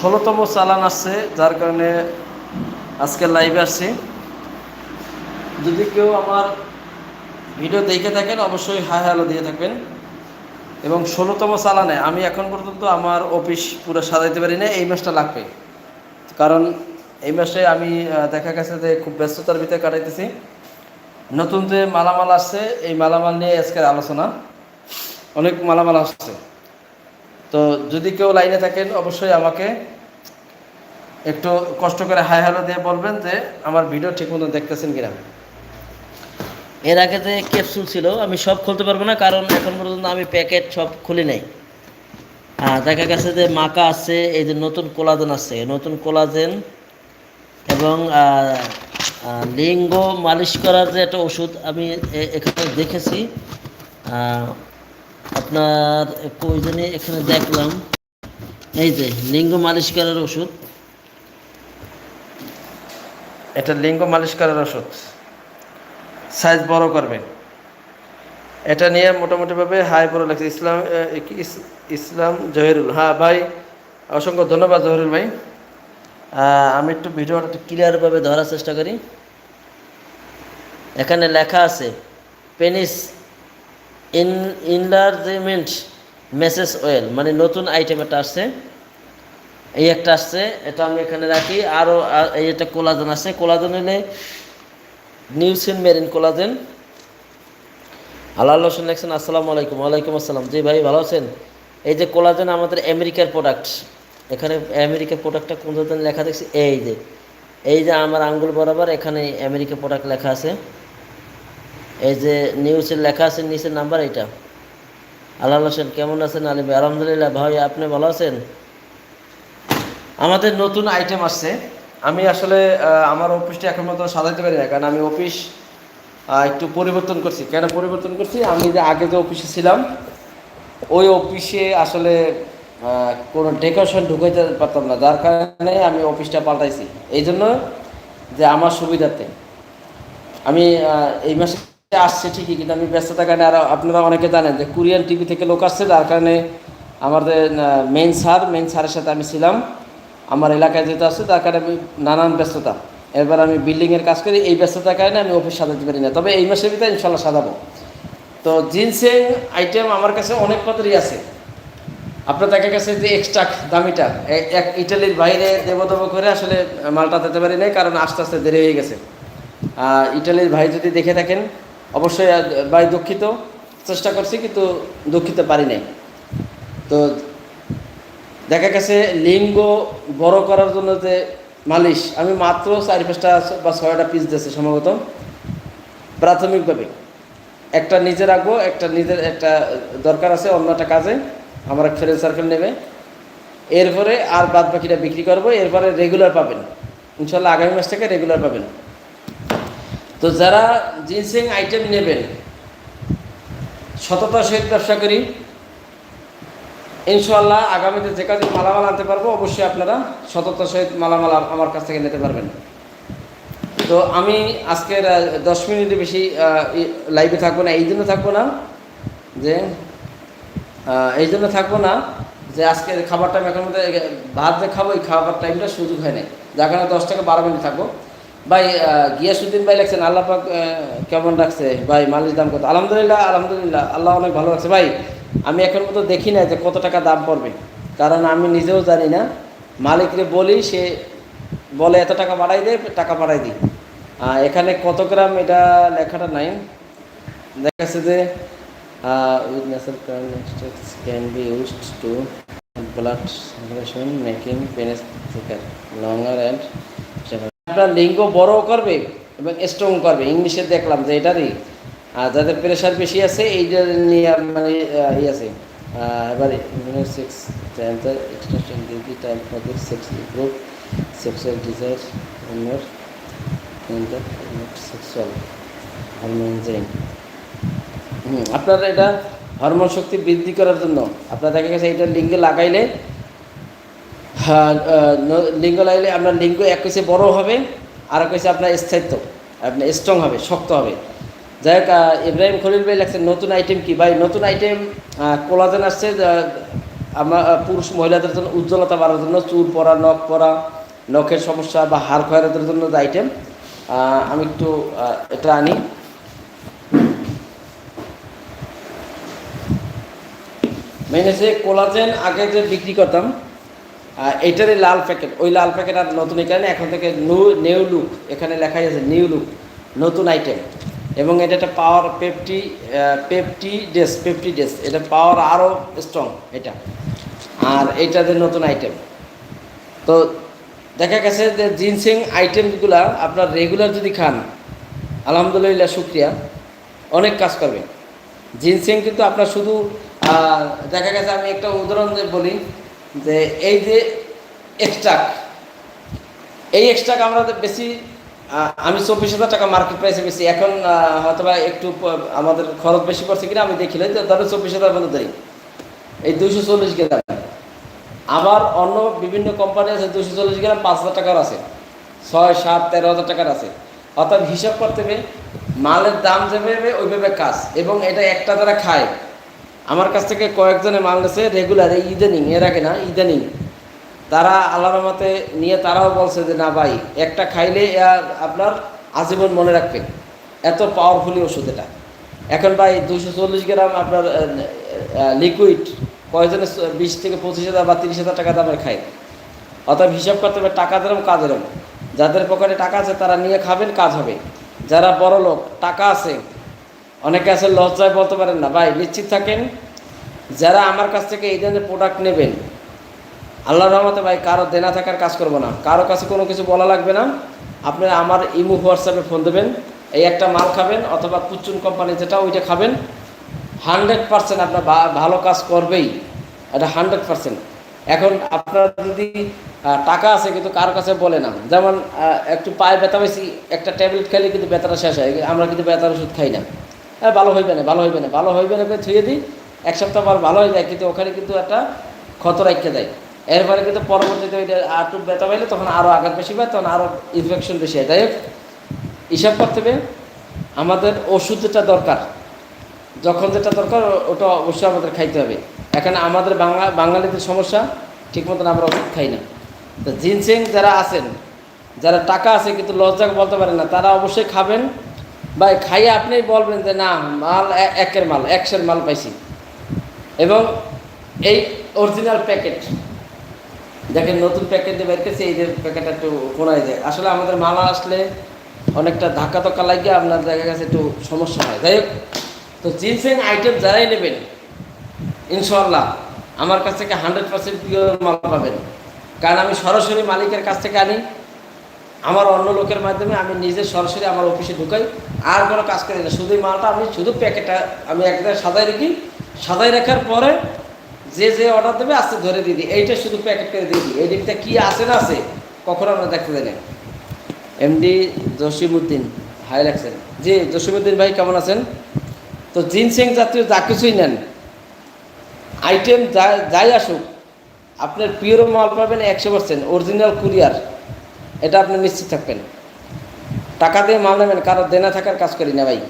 ষোলোতম চালান আসছে যার কারণে আজকে লাইভে আসছি যদি কেউ আমার ভিডিও দেখে থাকেন, অবশ্যই হাই হ্যালো দিয়ে থাকবেন। এবং ষোলোতম চালানে আমি এখন পর্যন্ত আমার অফিস পুরো সাজাইতে পারি না এই মাসটা লাগবে। কারণ এই মাসে আমি দেখা গেছে যে খুব ব্যস্ততার ভিতরে কাটাইতেছি। নতুন যে মালামাল আসছে, এই মালামাল নিয়ে আজকের আলোচনা। অনেক মালামাল আসছে। তো যদি কেউ লাইনে থাকেন, অবশ্যই আমাকে একটু কষ্ট করে হাই হ্যালো দিয়ে বলবেন যে আমার ভিডিও ঠিক মতো দেখতেছেন কিনা। এর আগে যে ক্যাপসুল ছিল, আমি সব খুলতে পারব না, কারণ এখন পর্যন্ত আমি প্যাকেট সব খুলি নাই। হ্যাঁ দেখা গেছে যে মাকা আছে, এই যে নতুন কোলাজেন আছে, নতুন কোলাজেন এবং লিঙ্গ মালিশ করার যে একটা ওষুধ আমি এখানে দেখেছি আপনার প্রয়োজনে এখানে দেখলাম। এই যে, লিঙ্গ মালিশ করার ওষুধ। এটা লিঙ্গ মালিশ করার ওষুধ। সাইজ বড় করবে। এটা নিয়ে মোটামুটিভাবে হাই বড় লাগছে। ইসলাম ইস- ইসলাম জহিরুল। হ্যাঁ ভাই, অসংখ্য ধন্যবাদ জহিরুল ভাই। আমি একটু ভিডিওটা একটু ক্লিয়ারভাবে ধরার চেষ্টা করি। এখানে লেখা আছে, পেনিস ইনলার্জমেন্ট মেসেজ অয়েল মানে নতুন আইটেম একটা আসছে। এই একটা আসছে, এটা আমি এখানে রাখি। আরও এই একটা কোলাজেন আছে। কোলাজেন হলে নিউসিন মেরিন কোলাজেন আল্লাহ হোসেন আসসালামু আলাইকুম, ওয়ালাইকুম আসসালাম। জি ভাই, ভালো আছেন? এই যে কোলাজেন আমাদের আমেরিকার প্রোডাক্ট এখানে আমেরিকার প্রোডাক্টটা কোন লেখা দেখছি? এই যে এই যে আমার আঙ্গুল বরাবর এখানে আমেরিকা প্রোডাক্ট লেখা আছে। এই যে নিউজের লেখা আছে, নিচের নাম্বার এইটা। আল্লাহ হোসেন কেমন আছেন আলী ভাই? আলহামদুলিল্লাহ, ভাই, আপনি ভালো আছেন? আমাদের নতুন আইটেম আসছে। আমি আসলে আমার অফিসটা এখন মতো সাজাইতে পারি না কারণ আমি অফিস একটু পরিবর্তন করছি। কেন পরিবর্তন করছি? আমি যে আগে যে অফিসে ছিলাম, ওই অফিসে আসলে কোনো ডেকোরেশন ঢুকাইতে পারতাম না। যার কারণে আমি অফিসটা পাল্টাইছি। এই জন্য যে আমার সুবিধাতে আমি এই মাসে আসছে ঠিকই, কিন্তু আমি ব্যস্ততার কারণে আর আপনারা অনেকে জানেন যে কোরিয়ান টিভি থেকে লোক আসছে, যার কারণে আমাদের মেন স্যার মেন স্যারের সাথে আমি ছিলাম। আমার এলাকায় যেতে আসছে, তার কারণে আমি নানান ব্যস্ততা। এবার আমি বিল্ডিংয়ের কাজ করি, এই ব্যস্ততার কারণে আমি অফিস সাজাতে পারি না। তবে এই মাসের ভিতরে ইনশাল্লাহ সাজাবো। তো জিন্সের আইটেম আমার কাছে অনেক কতরই আছে। আপনার দেখা গেছে যে এক্সট্রা দামিটা এক ইটালির বাইরে দেবো দেবো করে আসলে মালটা দিতে পারি নাই, কারণ আস্তে আস্তে দেরি হয়ে গেছে। ইটালির ভাই যদি দেখে থাকেন অবশ্যই ভাই দুঃখিত, চেষ্টা করছি, কিন্তু দুঃখিত পারি নাই। তো দেখা গেছে, লিঙ্গ বড় করার জন্য যে মালিশ, আমি মাত্র চারি পাঁচটা বা ছয়টা পিস দিয়েছি সম্ভবত, প্রাথমিকভাবে। একটা নিজে রাখব, একটা নিজের, একটা দরকার আছে, অন্য একটা কাজে, আমার এক ফ্রেন্ড সার্কেল নেবে। এরপরে আর বাদ বাকিটা বিক্রি করব, এরপরে রেগুলার পাবেন। ইনশাল্লাহ আগামী মাস থেকে রেগুলার পাবেন। তো যারা জিন্সিং আইটেম নেবেন, সততার সহিত ব্যবসা করি। ইনশাল্লাহ আগামীতে যে কাজে মালামাল আনতে পারব, অবশ্যই আপনারা সততার সহিত মালামাল আমার কাছ থেকে নিতে পারবেন। তো আমি আজকের দশ মিনিটের বেশি লাইভে থাকব না, এই জন্য থাকব না যে এই জন্য থাকব না যে আজকে খাবার টাইম এখন মধ্যে ভাত যে খাব, এই খাবার টাইমটা সুযোগ হয় নাই। যার কারণে দশ থেকে বারো মিনিট থাকব। ভাই গিয়াসুদ্দিন ভাই লাগছেন আল্লাহ পাক কেমন রাখছে? ভাই, মালিশ দাম কত? আলহামদুলিল্লাহ আলহামদুলিল্লাহ, আল্লাহ অনেক ভালো রাখছে। ভাই, আমি এখন মতো দেখি না যে কত টাকা দাম পড়বে। কারণ আমি নিজেও জানি না। মালিকরে বলি, সে বলে, এত টাকা বাড়াই দে, টাকা বাড়াই দিই এখানে কত গ্রাম এটা লেখাটা নাই। দেখা যাচ্ছে যে with natural can be used to blood circulation, making, penis longer, and আপনার লিঙ্গ বড় করবে এবং স্ট্রং করবে। ইংলিশে দেখলাম যে এটারই আর যাদের প্রেশার বেশি আছে এইটা নিয়ে মানে ই আছে। এবার six time for sex group sexual desire অন্যর সেক্সুয়াল হরমোন জেন আপনার এটা হরমোন শক্তি বৃদ্ধি করার জন্য, আপনার দেখা গেছে এটা লিঙ্গে লাগাইলে লিঙ্গ লাগলে আপনার লিঙ্গ এক কেসে বড় হবে আর এক আপনার স্থায়িত্ব, আপনার স্ট্রং হবে, শক্ত হবে। যাই হোক ইব্রাহিম খলিল ভাই লাগছে নতুন আইটেম কি? ভাই, নতুন আইটেম কোলাজেন আসছে আমার পুরুষ মহিলাদের জন্য উজ্জ্বলতা বাড়ার জন্য, চুল পরা, নখ পরা, নখের সমস্যা বা হাড় ক্ষয়ের জন্য যে আইটেম আমি একটু এটা আনি। মেন হচ্ছে কোলাজেন আগে যে বিক্রি করতাম আহ, এইটারই লাল প্যাকেট ওই লাল প্যাকেট আর নতুন এখানে এখন থেকে নিউ লুক এখানে লেখাই আছে নিউ লুক নতুন আইটেম এবং এটা একটা পাওয়ার পেপটি পেপটি ডেস পেপটি ডেস এটা পাওয়ার আরও স্ট্রং এটা। আর এইটা যে নতুন আইটেম তো দেখা গেছে যে জিনসিং আইটেমগুলা আপনার রেগুলার যদি খান আলহামদুলিল্লাহ শুক্রিয়া। অনেক কাজ করবে জিনসিং কিন্তু আপনার শুধু দেখা গেছে আমি একটা উদাহরণ বলি। যে এই যে এক্সট্রাক এই এক্সট্রাক আমরা বেশি আমি চব্বিশ হাজার টাকা মার্কেট প্রাইসে বেশি। এখন হয়তো বা একটু, আমাদের খরচ বেশি পড়ছে কিনা আমি দেখিলে ধরো চব্বিশ হাজার মতো দেয় এই দুইশো চল্লিশ গ্রাম। আবার অন্য বিভিন্ন কোম্পানি আছে দুশো চল্লিশ গ্রাম পাঁচ হাজার টাকার আছে। ছয়, সাত, তেরো হাজার টাকার আছে। অর্থাৎ হিসাব করতে হবে, মালের দাম যেভাবে ওইভাবে কাজ। এবং এটা একটা তারা খায় আমার কাছ থেকে কয়েকজনে মাল নিয়েছে রেগুলার ইদানিং, এর আগে না, ইদানিং। তারা আল্লাহর রহমতে নিয়ে তারাও বলছে যে, না ভাই, একটা খাইলে আপনার আজীবন মনে রাখবেন এত পাওয়ারফুলি ওষুধ এটা। এখন ভাই দুশো চল্লিশ গ্রাম আপনার লিকুইড কয়জনে বিশ থেকে পঁচিশ হাজার বা তিরিশ হাজার টাকা দামের খায়। অর্থাৎ হিসাব করতে হবে, টাকা দেরম, কাজ এরম যাদের পকেটে টাকা আছে, তারা নিয়ে খাবেন, কাজ হবে। যারা বড় লোক টাকা আছে অনেকে আছে লজ্জায় বলতে পারেন না। ভাই, নিশ্চিত থাকেন, যারা আমার কাছ থেকে এই ধরনের প্রোডাক্ট নেবেন আল্লাহর রহমতে ভাই, কারও দেনা থাকার কাজ করব না। কারও কাছে কোনো কিছু বলা লাগবে না। আপনি আমার ইমো, হোয়াটসঅ্যাপে ফোন দেবেন। এই একটা মাল খাবেন অথবা কুচুন কোম্পানি যেটা, ওইটা খাবেন। হান্ড্রেড পার্সেন্ট আপনার ভালো কাজ করবেই। এটা হান্ড্রেড পার্সেন্ট। এখন আপনার যদি টাকা আছে কিন্তু কারও কাছে বলে না। যেমন একটু পায়ে ব্যথা বেশি একটা ট্যাবলেট খেলে কিন্তু ব্যথাটা শেষ হয়। আমরা কিন্তু ব্যথার ওষুধ খাই না। ভালো হইবে না, ভালো হইবে না, ভালো হইবে না করে থুয়ে দিই। এক সপ্তাহ পর ভালো হয়ে যায়, কিন্তু ওখানে কিন্তু একটা ক্ষত রাখতে দেয়। এরপরে কিন্তু পরবর্তীতে ওইটা আটু ব্যথা পাইলে তখন আরও আঘাত বেশি পায়, তখন আরও ইনফেকশন বেশি হয়। যাই হোক, হিসাব করতে হবে, আমাদের ওষুধ যেটা দরকার। যখন যেটা দরকার, ওটা অবশ্যই আমাদের খাইতে হবে। এখানে আমাদের বাংলা, বাঙালিদের সমস্যা ঠিক মতন আমরা ওষুধ খাই না। তো জিনসিং যারা আছেন, যারা টাকা আছে কিন্তু লজ্জা বলতে পারেন না, তারা অবশ্যই খাবেন। বা খাইয়ে আপনি বলবেন যে, না, মাল একের মাল, একশের মাল পাইছি। এবং এই অরিজিনাল প্যাকেট দেখেন, নতুন প্যাকেট দিয়ে বের করছে এই যে প্যাকেটটা একটু কোনায় যায়। আসলে আমাদের মাল আসলে অনেকটা ধাক্কা ধক্কা লাগিয়ে আপনার দেখা গেছে একটু সমস্যা হয়। যাই হোক, তো জিনসেন আইটেম যারাই নেবেন ইনশাল্লাহ আমার কাছ থেকে হান্ড্রেড পার্সেন্ট পিওর মাল পাবেন। কারণ আমি সরাসরি মালিকের কাছ থেকে আনি আমার অন্য লোকের মাধ্যমে আমি নিজে সরাসরি আমার অফিসে ঢুকাই। আর কোনো কাজ করি না। শুধু মালটা আমি, শুধু প্যাকেটটা আমি এক জায়গায় সাজাই রাখি। সাজাই রাখার পরে যে যে অর্ডার দেবে, আস্তে ধরে দিয়ে দিই। এইটা শুধু প্যাকেট করে দিয়ে দিই। এই দিকটা কী আছে না আছে, কখনো আমরা দেখতে দেয় এমডি জসিমুদ্দিন হাই লাগছেন জি জসিমুদ্দিন ভাই, কেমন আছেন? তো জিনসেং জাতীয় যা কিছুই নেন আইটেম যা, যাই আসুক, আপনার পিওর মাল পাবেন একশো পার্সেন্ট অরিজিনাল কুরিয়ার এটা আপনি নিশ্চিত থাকবেন। টাকা দিয়ে মাল নেবেন, কারও দেনা থাকার কাজ করি না ভাই।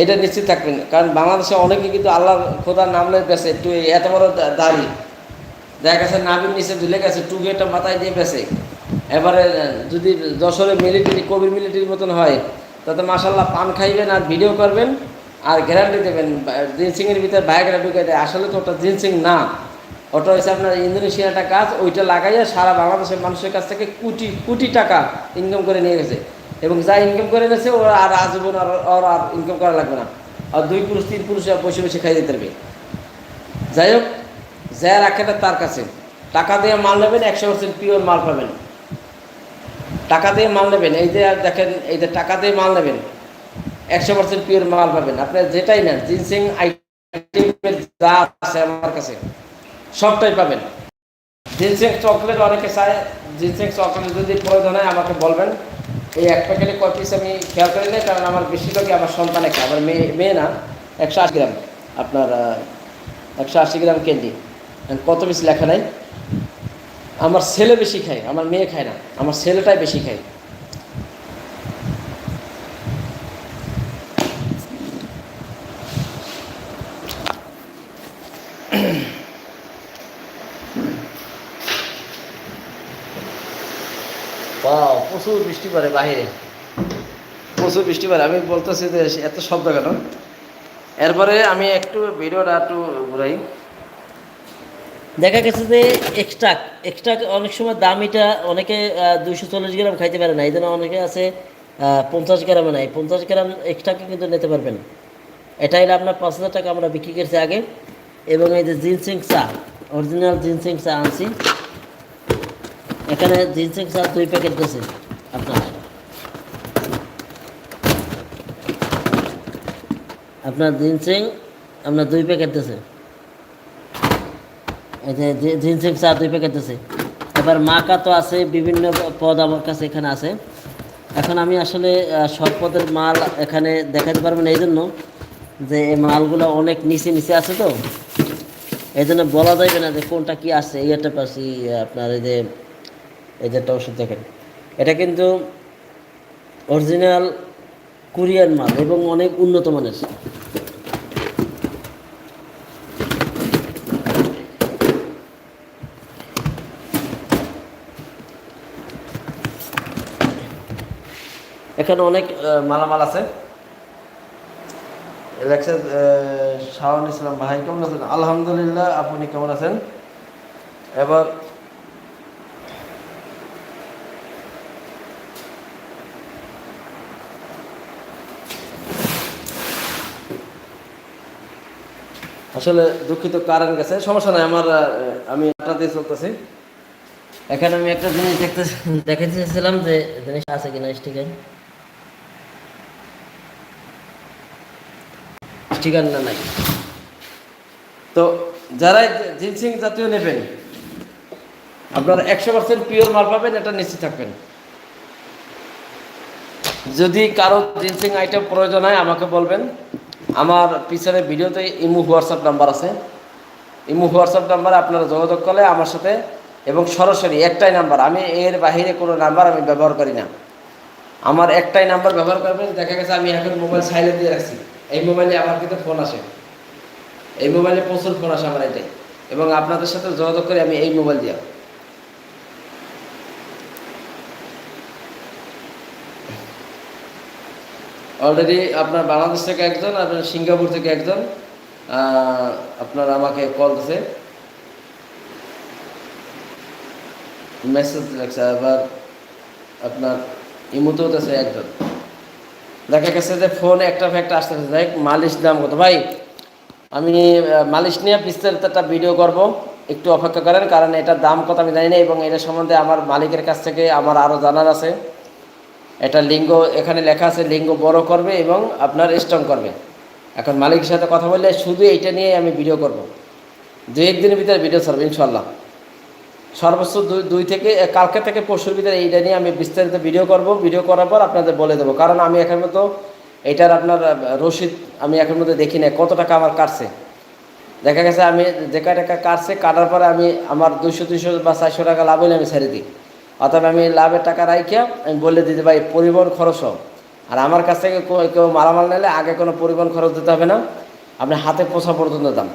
এটা নিশ্চিত থাকবেন, কারণ বাংলাদেশে অনেকে কিন্তু আল্লাহর খোদার নামলে বেছে একটু এত বড় দাড়ি। দেখা গেছে নাবির নিচে ঝুলে গেছে টুগেটা মাথায় দিয়ে বেছে এবারে যদি যশোরে মিলিটারি কবির মিলিটারির মতন হয়, তাতে মাসাল্লাহ পান খাইবেন আর ভিডিও করবেন, আর গ্যারান্টি দেবেন জিনসিংয়ের ভিতরে বায়োগ্রা ঢুকে দেয়। আসলে তো ওটা জিনসিং না। ওটা হচ্ছে আপনার ইন্দোনেশিয়ার একটা কাজ, ওইটা লাগাইয়া সারা বাংলাদেশের মানুষের কাছ থেকে কোটি কোটি টাকা ইনকাম করে নিয়ে গেছে। এবং যা ইনকাম করে নিয়েছে ওরা আর আজীবন আর ওর আর ইনকাম করা লাগবে না। আর দুই পুরুষ, তিন পুরুষ বসে বসে খাই দিতে পারবে যাই হোক, যা রাখেন তার কাছে। টাকা দিয়ে মাল নেবেন, একশো পার্সেন্ট পিওর মাল পাবেন। টাকা দিয়ে মাল নেবেন, এই যে আর দেখেন, এই যে টাকা দিয়ে মাল নেবেন, একশো পার্সেন্ট পিওর মাল পাবেন। আপনার যেটাই নেন, জিনসিং আইটেমের যা আছে আমার কাছে। সবটাই পাবেন। জিনসিং চকলেট অনেকে চায় জিনসিং চকলেট যদি প্রয়োজন হয় আমাকে বলবেন। এই এক প্যাকেটে কয় পিস আমি খেয়াল করি নাই, কারণ আমার বেশিরভাগই আমার সন্তানে খায়। আমার মেয়ে মেয়ে না, একশো আশি গ্রাম, আপনার একশো আশি গ্রাম ক্যান্ডি কত পিস লেখা নাই? আমার ছেলে বেশি খায়, আমার মেয়ে খায় না, আমার ছেলেটাই বেশি খায়। প্রচুর বৃষ্টি পড়ে বাহিরে। প্রচুর বৃষ্টি পড়ে। আমি বলতেছি যে, এত শব্দ কেন? এরপরে আমি একটু ভিডিওটা একটু ঘুরাই। দেখা গেছে যে এক্সট্রা এক্সট্রা অনেক সময় দামিটা অনেকে দুইশো চল্লিশ গ্রাম খাইতে পারে না। এই জন্য অনেকে আছে পঞ্চাশ গ্রামে নাই। পঞ্চাশ গ্রাম এক্সট্রাকে কিন্তু নিতে পারবেন। এটা হলো আপনার পাঁচ হাজার টাকা আমরা বিক্রি করছি আগে। এবং এই যে জিনসিং চা অরিজিনাল জিনসিং চা আনছি। এখানে জিনসিং চা দুই প্যাকেট দিয়েছে আপনার। আপনার জিনসিং আপনার দুই প্যাকেট দিয়েছে জিনসিং চা দুই প্যাকেট আছে এবার মাকা তো আছে, বিভিন্ন পদ আমার কাছে এখানে আছে। এখন আমি আসলে সব পদের মাল এখানে দেখাতে পারব না এই জন্য যে এই মালগুলো অনেক নিচে নিচে আছে তো। এই জন্য বলা যাবে না যে কোনটা কি আছে। এই একটা পাচ্ছি, আপনার এই যে এই যে একটা ওষুধ দেখেন। এটা কিন্তু অরিজিনাল কোরিয়ান মাল এবং অনেক উন্নত মানের। এখানে অনেক মালামাল আছে। শাহন ইসলাম ভাই, কেমন আছেন? আলহামদুলিল্লাহ, আপনি কেমন আছেন? এবার আসলে দুঃখিত কারণ গেছে সমস্যা নাই আমার আমি আটটা চলতেছি। এখানে আমি একটা জিনিস দেখতে দেখাতে চেয়েছিলাম যে জিনিস আছে কিনা স্টিকার। স্টিকার না নাই? তো যারা জিনসিং জাতীয় নেবেন আপনারা একশো পার্সেন্ট পিওর মাল পাবেন এটা নিশ্চিত থাকবেন। যদি কারও জিনসিং আইটেম প্রয়োজন হয় আমাকে বলবেন। আমার পিছনে ভিডিওতে ইমু হোয়াটসঅ্যাপ নাম্বার আছে। ইমু হোয়াটসঅ্যাপ নাম্বারে আপনারা যোগাযোগ করলে আমার সাথে এবং সরাসরি একটাই নাম্বার, আমি এর বাহিরে কোনো নাম্বার আমি ব্যবহার করি না। আমার একটাই নাম্বার ব্যবহার করবেন, দেখা গেছে আমি এখন মোবাইল সাইলেন্ট দিয়ে রাখছি। এই মোবাইলে আমার কিন্তু ফোন আসে। এই মোবাইলে প্রচুর ফোন আসে আমার এটাই এবং আপনাদের সাথে যোগাযোগ করে আমি এই মোবাইল দিয়া অলরেডি আপনার বাংলাদেশ থেকে একজন, আপনার সিঙ্গাপুর থেকে একজন আপনার আমাকে কল দিছে। মেসেজ লেখছে আবার আপনার ইমুতেও আছে একজন। দেখা গেছে যে ফোন একটা ফ্যাক্ট আসতেছে, দেখ মালিশ দাম কত। ভাই, আমি মালিশ নিয়ে বিস্তারিত একটা ভিডিও করব, একটু অপেক্ষা করেন, কারণ এটার দাম কত আমি জানি না, এবং এটা সম্বন্ধে আমার মালিকের কাছ থেকে আমার আরও জানার আছে। এটা লিঙ্গ, এখানে লেখা আছে লিঙ্গ বড় করবে এবং আপনার স্ট্রং করবে। এখন মালিকের সাথে কথা বললে শুধু এইটা নিয়ে আমি ভিডিও করব। দু একদিনের ভিতরে ভিডিও ছাড়বো ইনশাল্লাহ সর্বোচ্চ দুই দুই থেকে কালকে থেকে পরশুর ভিতরে এইটা নিয়ে আমি বিস্তারিত ভিডিও করব। ভিডিও করার পর আপনাদের বলে দেবো। কারণ আমি এখন মতো এটার আপনার রসিদ আমি এখন মধ্যে দেখি না কত টাকা আমার কাটছে। দেখা গেছে আমি কয় টাকা কাটছে, কাটার পরে আমি আমার দুশো দুশো বা চারশো টাকা লাভ হলে আমি ছেড়ে দিই। অর্থাৎ আমি লাভের টাকা রাখিয়া আমি বলে দিতে ভাই পরিবহন খরচ হোক। আর আমার কাছ থেকে কেউ- কেউ মালামাল নিলে আগে কোনো পরিবহন খরচ দিতে হবে না। আপনি হাতে পোষা পর্যন্ত দাম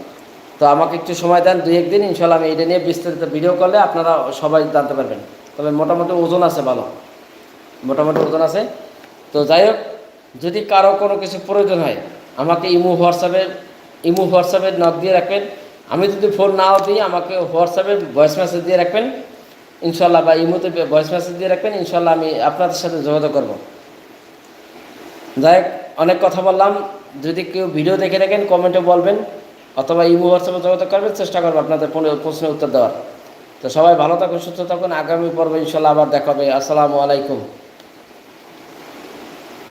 তো আমাকে একটু সময় দেন, দুই, একদিন, ইনশাল্লাহ আমি এটা নিয়ে বিস্তারিত ভিডিও করলে আপনারা সবাই জানতে পারবেন। তবে মোটামুটি ওজন আছে ভালো। মোটামুটি ওজন আছে। তো যাই হোক, যদি কারও কোনো কিছু প্রয়োজন হয়, আমাকে ইমো, হোয়াটসঅ্যাপে ইমো, হোয়াটসঅ্যাপে নক দিয়ে রাখবেন। আমি যদি ফোন নাও দিই, আমাকে হোয়াটসঅ্যাপে ভয়েস মেসেজ দিয়ে রাখবেন। ইনশাল্লাহ বা ইমোতে ভয়েস মেসেজ দিয়ে রাখবেন ইনশাল্লাহ আমি আপনাদের সাথে যোগাযোগ করব। যাই অনেক কথা বললাম। যদি কেউ ভিডিও দেখে থাকেন কমেন্টে বলবেন, অথবা ইমো, হোয়াটসঅ্যাপে যোগাযোগ করবেন, চেষ্টা করব আপনাদের প্রশ্নের উত্তর দেওয়ার। তো সবাই ভালো থাকুন, সুস্থ থাকুন। আগামী পর্বে ইনশাল্লাহ আবার দেখাবে আসসালামু আলাইকুম।